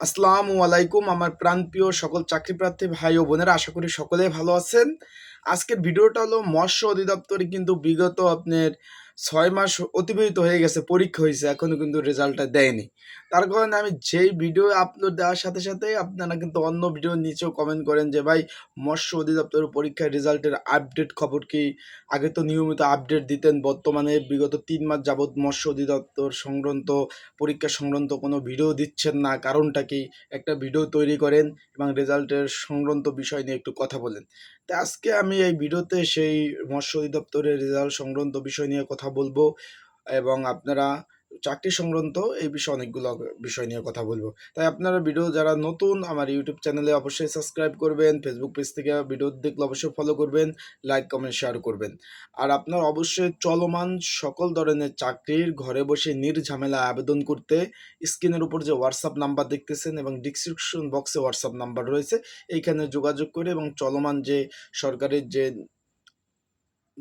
আসসালামু আলাইকুম আমার প্রাণপ্রিয় সকল চাকরিপ্রার্থী ভাই ও বোনেরা আশা করি সকলে ভালো আছেন। আজকের ভিডিওটা হলো মৎস্য অধিদপ্তরে কিন্তু বিগত আপনার ছয় মাস অতিবাহিত হয়ে গেছে, পরীক্ষা হয়েছে এখনও কিন্তু রেজাল্টটা দেয়নি। তার কারণে আমি যেই ভিডিও আপলোড দেওয়ার সাথে সাথে আপনারা কিন্তু অন্য ভিডিওর নিচেও কমেন্ট করেন যে, ভাই, মৎস্য অধিদপ্তরের পরীক্ষার রেজাল্টের আপডেট খবর কি? আগে তো নিয়মিত আপডেট দিতেন, বর্তমানে বিগত তিন মাস যাবৎ মৎস্য অধিদপ্তর সংক্রান্ত, পরীক্ষা সংক্রান্ত কোনো ভিডিও দিচ্ছেন না, কারণটা কি? একটা ভিডিও তৈরি করেন এবং রেজাল্টের সংক্রান্ত বিষয় নিয়ে একটু কথা বলেন। তা আজকে আমি এই ভিডিওতে সেই মৎস্য অধিদপ্তরের রেজাল্ট সংক্রান্ত বিষয় নিয়ে কথা বলব এবং আপনারা চাকরি সংক্রান্ত এই বিষয়ে অনেকগুলো বিষয় নিয়ে কথা বলব। তাই আপনারা ভিডিও যারা নতুন, আমার ইউটিউব চ্যানেলে অবশ্যই সাবস্ক্রাইব করবেন ফেসবুক পেজ থেকে ভিডিও দেখলে অবশ্যই ফলো করবেন লাইক কমেন্ট শেয়ার করবেন। আর আপনার অবশ্যই চলমান সকল ধরনের চাকরির ঘরে বসে নির্ঝামেলা আবেদন করতে স্ক্রিনের উপর যে হোয়াটসঅ্যাপ নাম্বার দেখতেছেন এবং ডিসক্রিপশন বক্সে হোয়াটসঅ্যাপ নাম্বার রয়েছে, এইখানে যোগাযোগ করে এবং চলমান যে সরকারের যে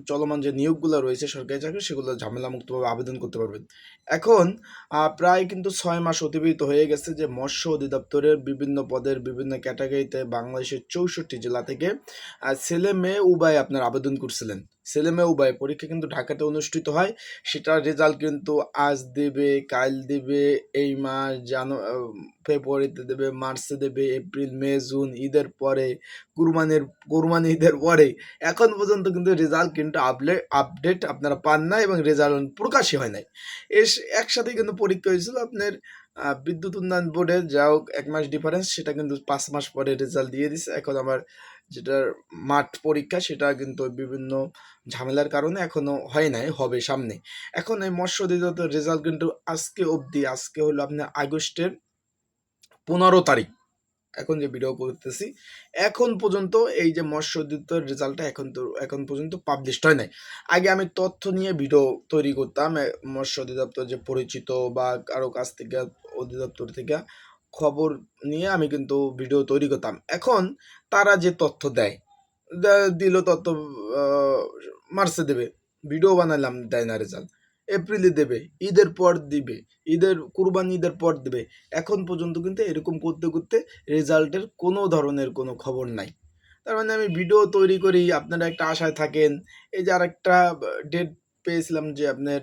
চলমান যে নিয়োগগুলো রয়েছে সরকারি চাকরি, সেগুলো ঝামেলামুক্তভাবে আবেদন করতে পারবেন। এখন প্রায় কিন্তু ছয় মাস অতিবাহিত হয়ে গেছে যে মৎস্য অধিদপ্তরের বিভিন্ন পদের বিভিন্ন ক্যাটাগরিতে বাংলাদেশের চৌষট্টি জেলা থেকে ছেলে মেয়ে উভয় আপনার আবেদন করছিলেন। ছেলে মেয়ে উভয় পরীক্ষা কিন্তু ঢাকাতে অনুষ্ঠিত হয়। সেটার রেজাল্ট কিন্তু আজ দেবে, কাল দেবে, এই মাস জানু ফেব্রুয়ারিতে দেবে, মার্চে দেবে, এপ্রিল, মে, জুন, ঈদের পরে, কুরবানির, কুরবানি ঈদের পরে। এখন পর্যন্ত কিন্তু রেজাল্ট কিন্তু আপডেট আপডেট আপনারা পান না এবং রেজাল্ট প্রকাশই হয় নাই। এস, একসাথে কিন্তু পরীক্ষা হয়েছিল আপনার বিদ্যুৎ উন্নয়ন বোর্ডে যা হোক এক মাস ডিফারেন্স সেটা কিন্তু পাঁচ মাস পরে রেজাল্ট দিয়ে দিছে। এখন আমার যেটার মাঠ পরীক্ষা, সেটা কিন্তু বিভিন্ন ঝামেলার কারণে এখনও হয় নাই, হবে সামনে। এখন এই মৎস্য অধিদপ্তর রেজাল্ট কিন্তু আজকে অবধি, আজকে হলো আপনার আগস্টের পনেরো তারিখ। এখন যে ভিডিও করতেছি, এখন পর্যন্ত এই যে মৎস্য অধিদপ্তর রেজাল্টটা এখন তো, এখন পর্যন্ত পাবলিশড হয় নাই। আগে আমি তথ্য নিয়ে ভিডিও তৈরি করতাম মৎস্য অধিদপ্তর যে পরিচিত বা কারও কাছ থেকে, অধিদপ্তর থেকে খবর নিয়ে আমি কিন্তু ভিডিও তৈরি করতাম। এখন তারা যে তথ্য দেয় দিল তথ্য মার্চে দেবে ভিডিও বানালাম, দেয় না রেজাল্ট এপ্রিলে দেবে, ঈদের পর দিবে, ঈদের কুরবানি ঈদের পর দেবে। এখন পর্যন্ত কিন্তু এরকম করতে করতে রেজাল্টের কোনো ধরনের কোনো খবর নাই। তার মানে আমি ভিডিও তৈরি করি, আপনারা একটা আশায় থাকেন। এই যে আরেকটা ডেট পেয়েছিলাম যে আপনার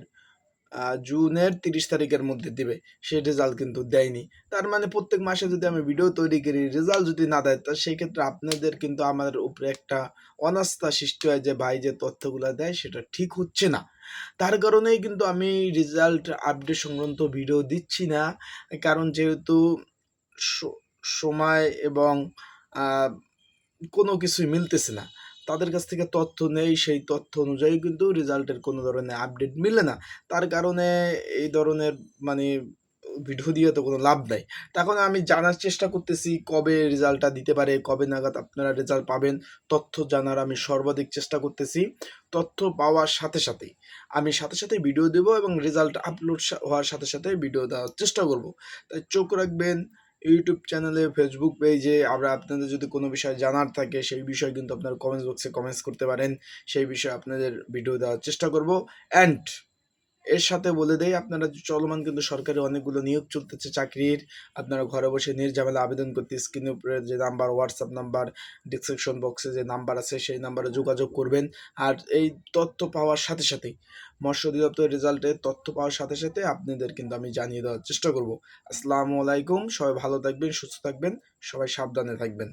জুনের তিরিশ তারিখের মধ্যে দিবে, সে রেজাল্ট কিন্তু দেয়নি। তার মানে প্রত্যেক মাসে যদি আমি ভিডিও তৈরি করি রেজাল্ট যদি না দেয়, তা সেই ক্ষেত্রে আপনাদের কিন্তু আমাদের উপরে একটা অনাস্থা সৃষ্টি হয় যে ভাই যে তথ্যগুলো দেয়, সেটা ঠিক হচ্ছে না। তার কারণেই কিন্তু আমি রেজাল্ট আপডেট সংক্রান্ত ভিডিও দিচ্ছি না। কারণ যেহেতু সময় এবং কোনো কিছুই মিলতেছে না। তাদের কাছ থেকে তথ্য নেই, সেই তথ্য অনুযায়ী কিন্তু রেজাল্টের কোনো ধরনের আপডেট মিলে না। তার কারণে এই ধরনের মানে ভিডিও দিয়ে তো কোনো লাভ নাই। তখন আমি জানার চেষ্টা করতেছি কবে রেজাল্টটা দিতে পারে, কবে নাগাদ আপনারা রেজাল্ট পাবেন, তথ্য জানার আমি সর্বাধিক চেষ্টা করতেছি। তথ্য পাওয়ার সাথে সাথেই আমি সাথে সাথে ভিডিও দেবো এবং রেজাল্ট আপলোড হওয়ার সাথে সাথে ভিডিও দেওয়ার চেষ্টা করব। তাই চোখ রাখবেন ইউটিউব চ্যানেলে ফেসবুক পেজে আমরা আপনাদের যদি কোনো বিষয় জানার থাকে, সেই বিষয় কিন্তু আপনারা কমেন্টস বক্সে কমেন্টস করতে পারেন। সেই বিষয়ে আপনাদের ভিডিও দেওয়ার চেষ্টা করব। অ্যান্ড এর সাথে বলে দেই, আপনারা চলমান কিন্তু সরকারি অনেকগুলো নিয়োগ চলতেছে চাকরির, আপনারা ঘরে বসে নির্ঝামেলা আবেদন করতে স্ক্রিনের উপরে যে নাম্বার হোয়াটসঅ্যাপ নাম্বার ডিসক্রিপশন বক্সে যে নাম্বার আছে সেই নাম্বারে যোগাযোগ করবেন। আর এই তথ্য পাওয়ার সাথে সাথেই, মৎস্য অধিদপ্তরের রেজাল্টের তথ্য পাওয়ার সাথে সাথে আপনাদের কিন্তু আমি জানিয়ে দেওয়ার চেষ্টা করব। আসসালামু আলাইকুম, সবাই ভালো থাকবেন, সুস্থ থাকবেন, সবাই সাবধানে থাকবেন।